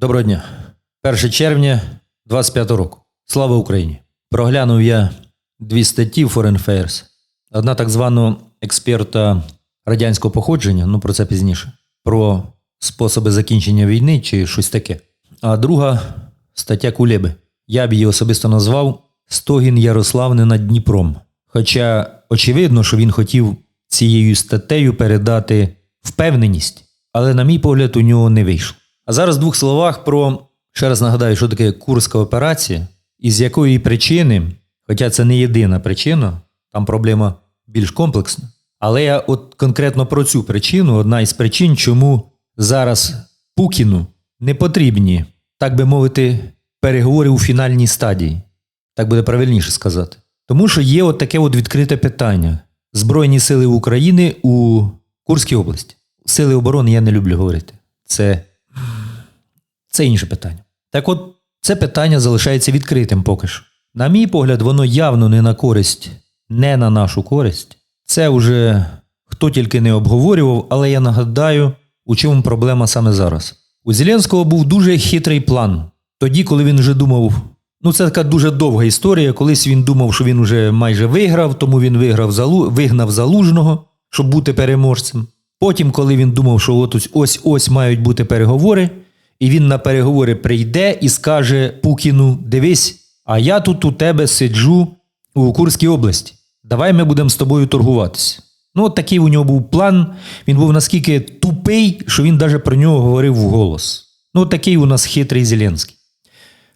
Доброго дня. 1 червня 25 року. Слава Україні! Проглянув я дві статті Foreign Affairs. Одна так званого експерта радянського походження, ну про це пізніше, про способи закінчення війни чи щось таке. А друга стаття Кулеби. Я б її особисто назвав Стогін Ярославни над Дніпром. Хоча очевидно, що він хотів цією статтею передати впевненість, але, на мій погляд, у нього не вийшло. А зараз в двох словах про ще раз нагадаю, що таке Курська операція, і з якої причини, хоча це не єдина причина, там проблема більш комплексна. Але я от конкретно про цю причину, одна із причин, чому зараз Пукіну не потрібні, так би мовити, переговори у фінальній стадії. Так буде правильніше сказати. Тому що є от таке от відкрите питання: Збройні сили України у Курській області. Сили оборони я не люблю говорити. Це, це інше питання. Так от, це питання залишається відкритим поки що. На мій погляд, воно явно не на користь, не на нашу користь. Це вже хто тільки не обговорював, але я нагадаю, у чому проблема саме зараз. У Зеленського був дуже хитрий план. Тоді, коли він вже думав, ну це така дуже довга історія. Колись він думав, що він вже майже виграв, тому він виграв залу, вигнав залужного, щоб бути переможцем. Потім, коли він думав, що от ось ось мають бути переговори, і він на переговори прийде і скаже Пукіну: дивись, а я тут у тебе сиджу у Курській області. Давай ми будемо з тобою торгуватися. Ну, от такий у нього був план. Він був наскільки тупий, що він навіть про нього говорив вголос. Ну, от такий у нас хитрий Зеленський.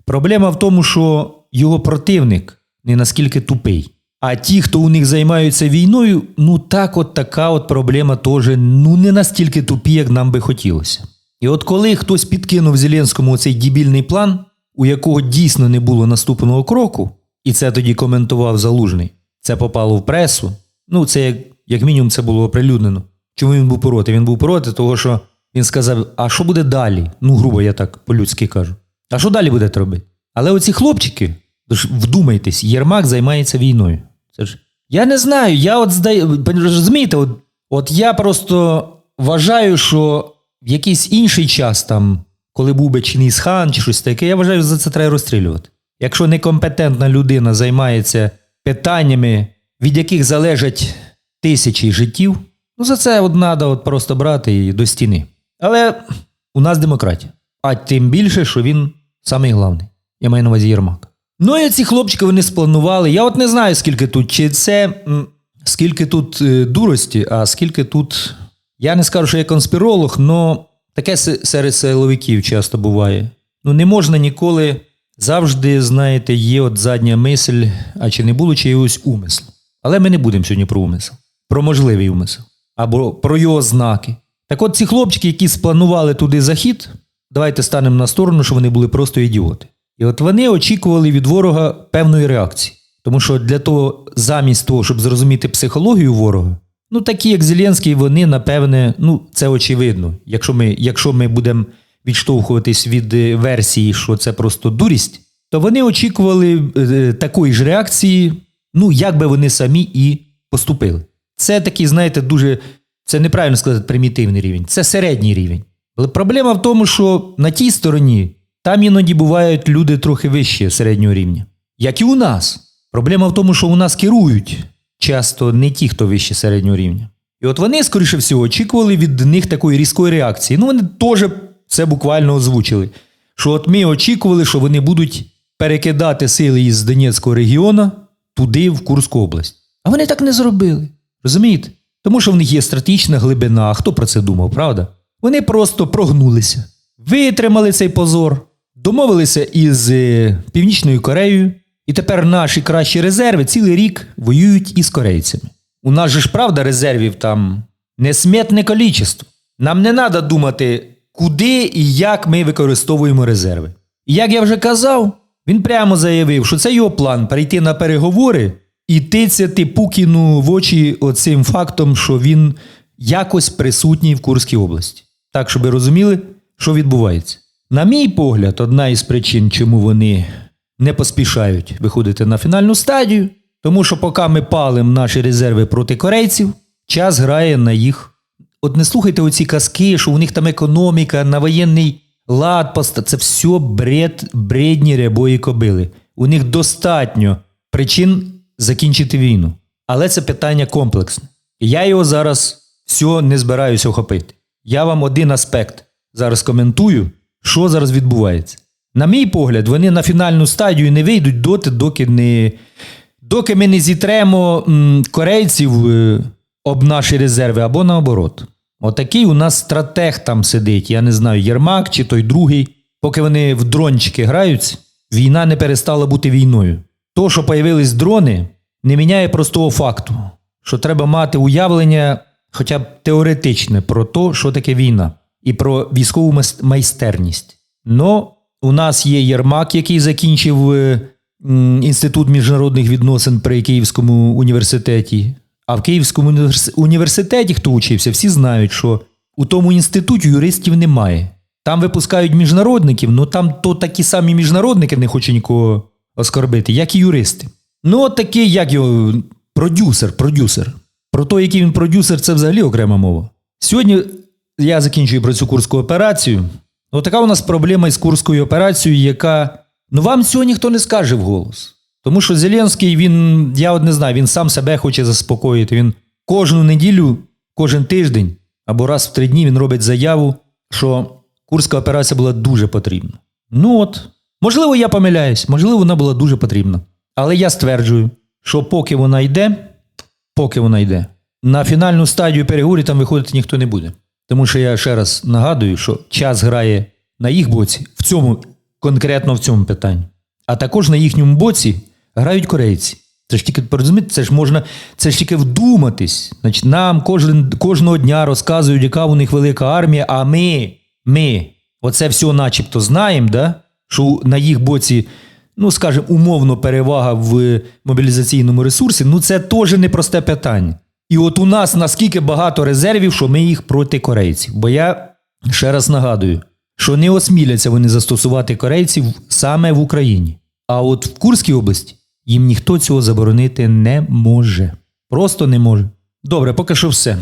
Проблема в тому, що його противник не наскільки тупий. А ті, хто у них займаються війною, ну так от така от проблема теж ну не настільки тупі, як нам би хотілося. І от коли хтось підкинув Зеленському цей дібільний план, у якого дійсно не було наступного кроку, і це тоді коментував Залужний, це попало в пресу. Ну, це як, як мінімум це було оприлюднено. Чому він був проти? Він був проти, того що він сказав: а що буде далі? Ну, грубо, я так по-людськи кажу. А що далі будете робити? Але оці хлопчики, вдумайтесь, Єрмак займається війною. Це ж я не знаю. Я от здаю, розумієте, от, от я просто вважаю, що в якийсь інший час, там, коли був би Чингіз хан чи щось таке, я вважаю, за це треба розстрілювати. Якщо некомпетентна людина займається питаннями, від яких залежать тисячі життів, ну за це от треба от просто брати і до стіни. Але у нас демократія. А тим більше, що він самий головний. Я маю на увазі Єрмак. Ну і ці хлопчики вони спланували. Я от не знаю, скільки тут, чи це скільки тут е, дурості, а скільки тут. Я не скажу, що я конспіролог, але таке серед силовиків часто буває. Ну, не можна ніколи завжди, знаєте, є от задня мисль, а чи не було чиїгось умислу. Але ми не будемо сьогодні про умисел, про можливий умисел або про його знаки. Так от ці хлопчики, які спланували туди захід, давайте станемо на сторону, що вони були просто ідіоти. І от вони очікували від ворога певної реакції. Тому що для того, замість того, щоб зрозуміти психологію ворога, ну такі як Зеленський, вони, напевне, ну це очевидно. Якщо ми, якщо ми будемо відштовхуватись від е, версії, що це просто дурість, то вони очікували е, такої ж реакції, ну як би вони самі і поступили. Це такий, знаєте, дуже це неправильно сказати примітивний рівень, це середній рівень. Але проблема в тому, що на тій стороні там іноді бувають люди трохи вище середнього рівня, як і у нас. Проблема в тому, що у нас керують часто не ті, хто вище середнього рівня. І от вони, скоріше всього, очікували від них такої різкої реакції. Ну, вони теж це буквально озвучили. Що от ми очікували, що вони будуть перекидати сили із Донецького регіону туди, в Курську область. А вони так не зробили. Розумієте? Тому що в них є стратегічна глибина. Хто про це думав, правда? Вони просто прогнулися, витримали цей позор, домовилися із е, Північною Кореєю, і тепер наші кращі резерви цілий рік воюють із корейцями. У нас же ж правда резервів там несметне кількість. Нам не треба думати, куди і як ми використовуємо резерви. І як я вже казав, він прямо заявив, що це його план перейти на переговори і тицяти Пукіну в очі оцим фактом, що він якось присутній в Курській області. Так, щоб ви розуміли, що відбувається. На мій погляд, одна із причин, чому вони не поспішають виходити на фінальну стадію, тому що поки ми палимо наші резерви проти корейців, час грає на їх. От не слухайте оці казки, що у них там економіка на воєнний лад поста. Це все бред, бредні рябої кобили. У них достатньо причин закінчити війну. Але це питання комплексне. Я його зараз все не збираюся охопити. Я вам один аспект зараз коментую, що зараз відбувається. На мій погляд, вони на фінальну стадію не вийдуть доти, доки не. Доки ми не зітремо корейців е, об наші резерви або наоборот. Отакий у нас стратег там сидить, я не знаю, Єрмак чи той другий. Поки вони в дрончики граються, війна не перестала бути війною. То, що появились дрони, не міняє простого факту, що треба мати уявлення, хоча б теоретичне, про те, що таке війна, і про військову майстерність. Но у нас є Єрмак, який закінчив е, Інститут міжнародних відносин при Київському університеті. А в Київському університеті, хто учився, всі знають, що у тому інституті юристів немає. Там випускають міжнародників, ну там то такі самі міжнародники не хочуть нікого оскорбити, як і юристи. Ну, от такий, як його, продюсер, продюсер. Про те, який він продюсер, це взагалі окрема мова. Сьогодні я закінчую про цю курську операцію. Отака у нас проблема із курською операцією, яка. Ну вам цього ніхто не скаже вголос. Тому що Зеленський, він, я от не знаю, він сам себе хоче заспокоїти. Він кожну неділю, кожен тиждень або раз в три дні він робить заяву, що курська операція була дуже потрібна. Ну от, можливо, я помиляюсь, можливо, вона була дуже потрібна. Але я стверджую, що поки вона йде, поки вона йде, на фінальну стадію переговорів там виходити ніхто не буде. Тому що я ще раз нагадую, що час грає на їх боці, в цьому, конкретно в цьому питанні. А також на їхньому боці грають корейці. Це ж тільки порозуміти, це ж можна, це ж тільки вдуматись. Значить, нам кожен, кожного дня розказують, яка у них велика армія, а ми, ми, оце все начебто знаємо, да? що на їх боці, ну скажімо, умовно перевага в мобілізаційному ресурсі, ну це теж непросте питання. І от у нас наскільки багато резервів, що ми їх проти корейців. Бо я ще раз нагадую, що не осміляться вони застосувати корейців саме в Україні. А от в Курській області їм ніхто цього заборонити не може. Просто не може. Добре, поки що все.